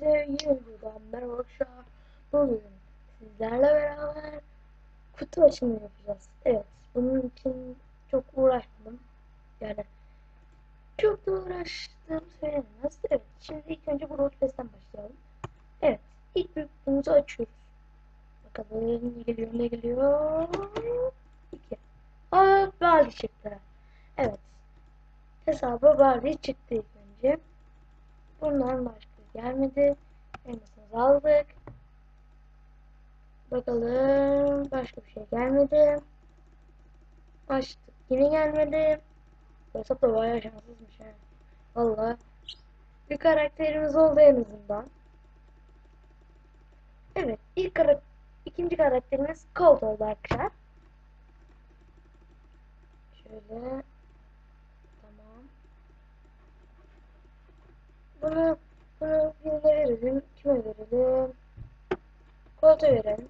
Hepinize yeni videodan merhaba arkadaşlar. Bugün sizlerle beraber kutu açımı yapacağız. Evet, bunun için çok uğraşmadım. Yani çok da uğraştığım söylenemez. Evet, şimdi ilk önce bu Roadfest'ten başlayalım. Evet, ilk büyüklüğümüzü açıyoruz. Bakalım ne geliyor ne geliyor. İki. Aa, Barbie çıktı. Evet. Hesaba Barbie çıktı ilk önce. Bundan başka gelmedi. Elmasımızı aldık. Bakalım başka bir şey gelmedi. Açtık yine gelmedi. Bu hesap da bayağı şanssızmış ha. Valla. Bir karakterimiz oldu en azından. Evet ilk karak ikinci karakterimiz Colt oldu arkadaşlar. Şöyle. Tamam. Bunu bunu birine verelim. Kime verelim? Colt'a verelim.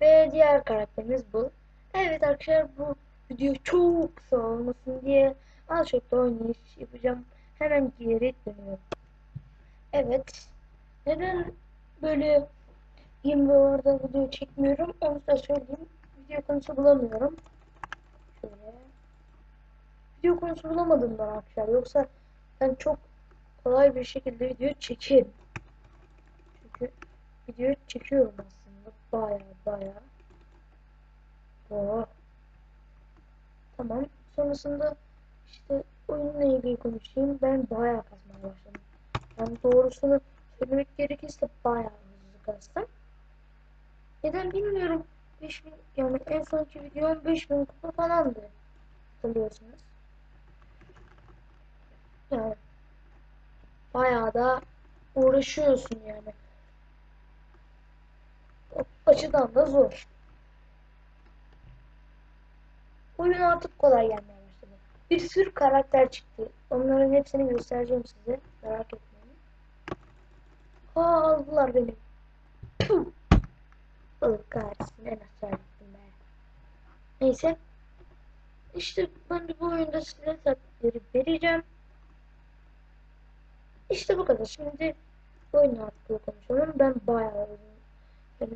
Ve diğer karakterimiz bu. Evet arkadaşlar bu video çok kısa olmasın diye az çok da oynayış yapacağım. Hemen geri dönüyorum. Evet. Neden böyle 20 orada video çekmiyorum onu da söyleyeyim. Video konusu bulamıyorum. Şöyle. Video konusu bulamadım ben arkadaşlar. Yoksa ben çok kolay bir şekilde video çekerim. Çünkü video çekiyorum aslında. Baya baya. Oh. Tamam. Sonrasında işte oyunla ilgili konuşayım. Ben bayağı kasmaya başladım. Yani doğrusunu söylemek gerekirse bayağı hızlı kastım. Neden bilmiyorum. 5000 yani en sonki videom 5000 kupa falandı. Hatırlıyorsunuz. Yani bayağı da uğraşıyorsun yani. O açıdan da zor. Oyun artık kolay gelmeye başladı. Bir sürü karakter çıktı. Onların hepsini göstereceğim size. Merak etmeyin. Aa aldılar beni. Balık kahretsin en aşağı gittim be. Neyse. İşte ben de bu oyunda size taktikleri vereceğim. İşte bu kadar. Şimdi oyun hakkında konuşalım. Ben bayağı yani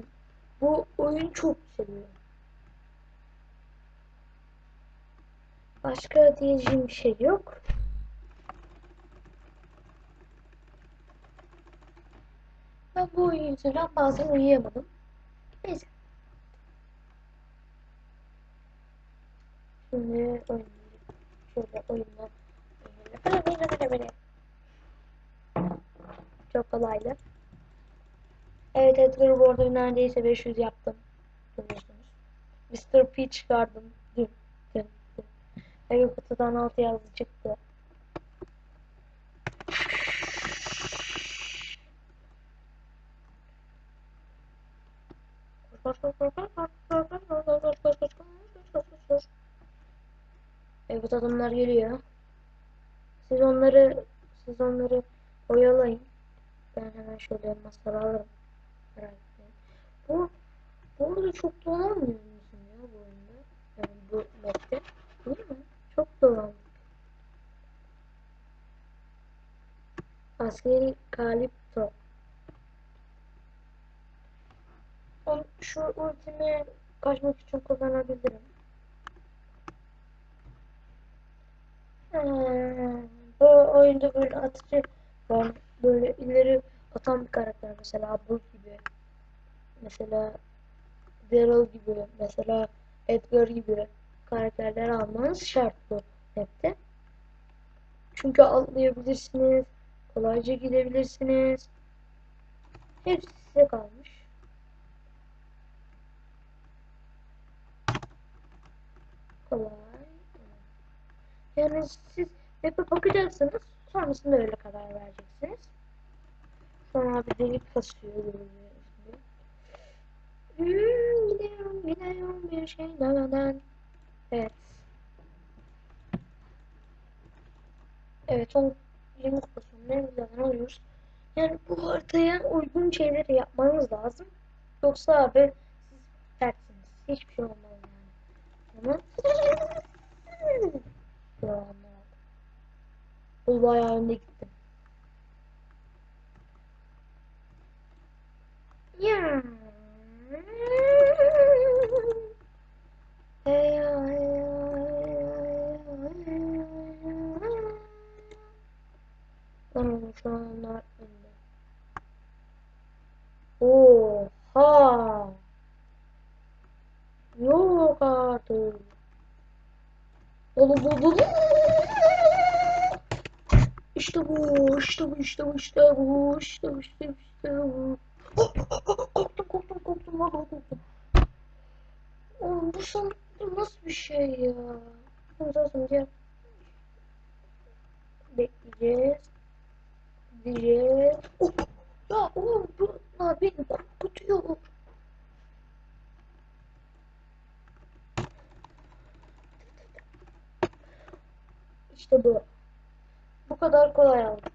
bu oyun çok seviyorum. Başka diyeceğim bir şey yok. Ben bu oyun yüzünden bazen uyuyamadım. Neyse. Şimdi oyun şöyle oyundan çok kolaydı. Evet Edgar'ı bu arada neredeyse 500 yaptım. Görüyorsunuz. Mr. P çıkardım. Dün. Dün. Dün. Eve kutudan 6 yazı çıktı. Evet adamlar geliyor. Siz onları siz onları oyalayın. Ben hemen şöyle elmasları alırım. Etmeyin. Bu bu arada çok dolanmıyor musun ya bu oyunda? Yani bu map'te. Değil mi? Çok dolandık. Askeri Kalipto. Şu ultimi kaçmak için kullanabilirim. Hmm, bu oyunda böyle atıcı var. Böyle ileri atan bir karakter mesela bu gibi. Mesela Daryl gibi. Mesela Edgar gibi karakterler almanız şart bu map'te. Çünkü atlayabilirsiniz. Kolayca gidebilirsiniz. Hepsi size kalmış. Kolay. Yani siz map'e bakacaksınız. Sonrasında öyle karar vereceksiniz. Sonra abi delik kasıyor görüyorsunuz. Hmm, gidiyorum gidiyorum bir şey demeden. Evet. Evet 10 20 kupasını zaten alıyoruz. Yani bu haritaya uygun şeyleri yapmanız lazım. Yoksa abi siz terksiniz. Hiçbir şey olmaz yani. Ama bu bayağı önde gittim. Ya. Onun şu anlar. Oha. Yok artık. Oğlum bu bu bu. İşte bu, işte bu, işte bu, işte bu, işte bu, işte bu, işte bu. Korktum, korktum, korktum, vallahi korktum. Oğlum bu bu nasıl bir şey ya? Zaten gel. Bekleyeceğiz. Diyeceğiz. Oh, ya oğlum bunlar beni korkutuyor. İşte bu. Bu kadar kolay aldık.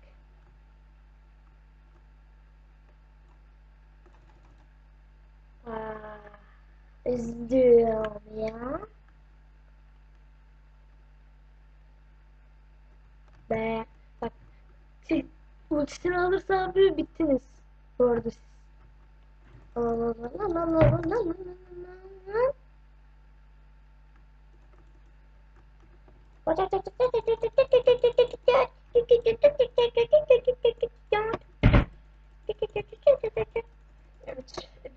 Aa, üzülüyorum ya. Be, bak, siz ultisini alırsa abi bittiniz. Bu arada siz. Evet,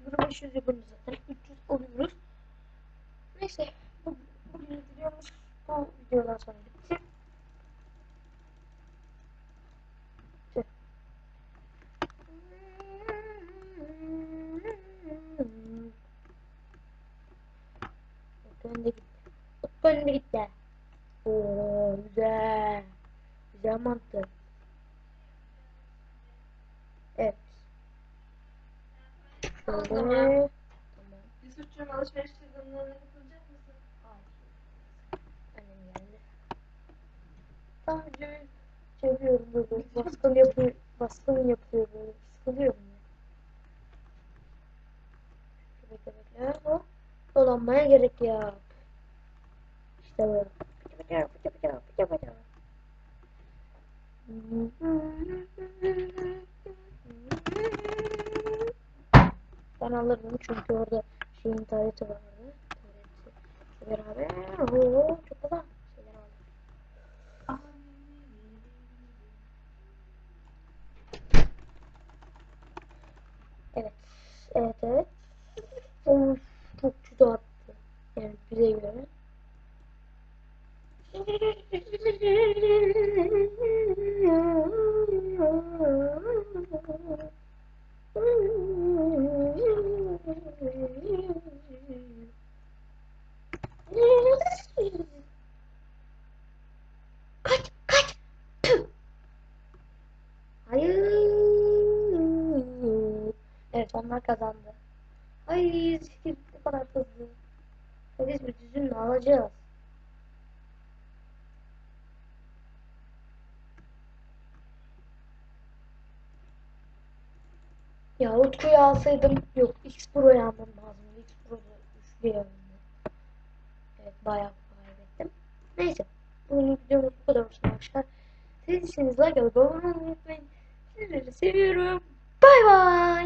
bunu 500 yapıyoruz zaten. 300 oluyoruz. Neyse, bu, bugün videomuz bu videodan sonra bitti. Önde gitti. Önde gitti. Oo, güzel. Güzel mantık. Evet. Şöyle. tamam. Tamam. Yusuf'cum alışveriş çizimlerine çeviriyorum böyle. Baskın yapıyor. Baskın yapıyor böyle. Sıkılıyorum ya. Bekle. Dolanmaya gerek yok. İşte bu. Pıtı pıtı pıtı pıtı pıtı pıtı. Ben alırım çünkü orada şeyin tarihti vardı. Tarihti. Beraber. Oo, çok güzel. Şeyler aldım. Evet. Evet Evet onlar kazandı. Ay sikir ne kadar hızlı. Biz bir düzünle alacağız. Ya Utku'yu alsaydım yok X Pro'yu almam lazım. X Pro'da üçlü. Evet bayağı kaybettim. Neyse. Bugün videomuz bu kadar olsun arkadaşlar. Sevdiyseniz like alıp abone olmayı unutmayın. Sizleri seviyorum. Bay bay.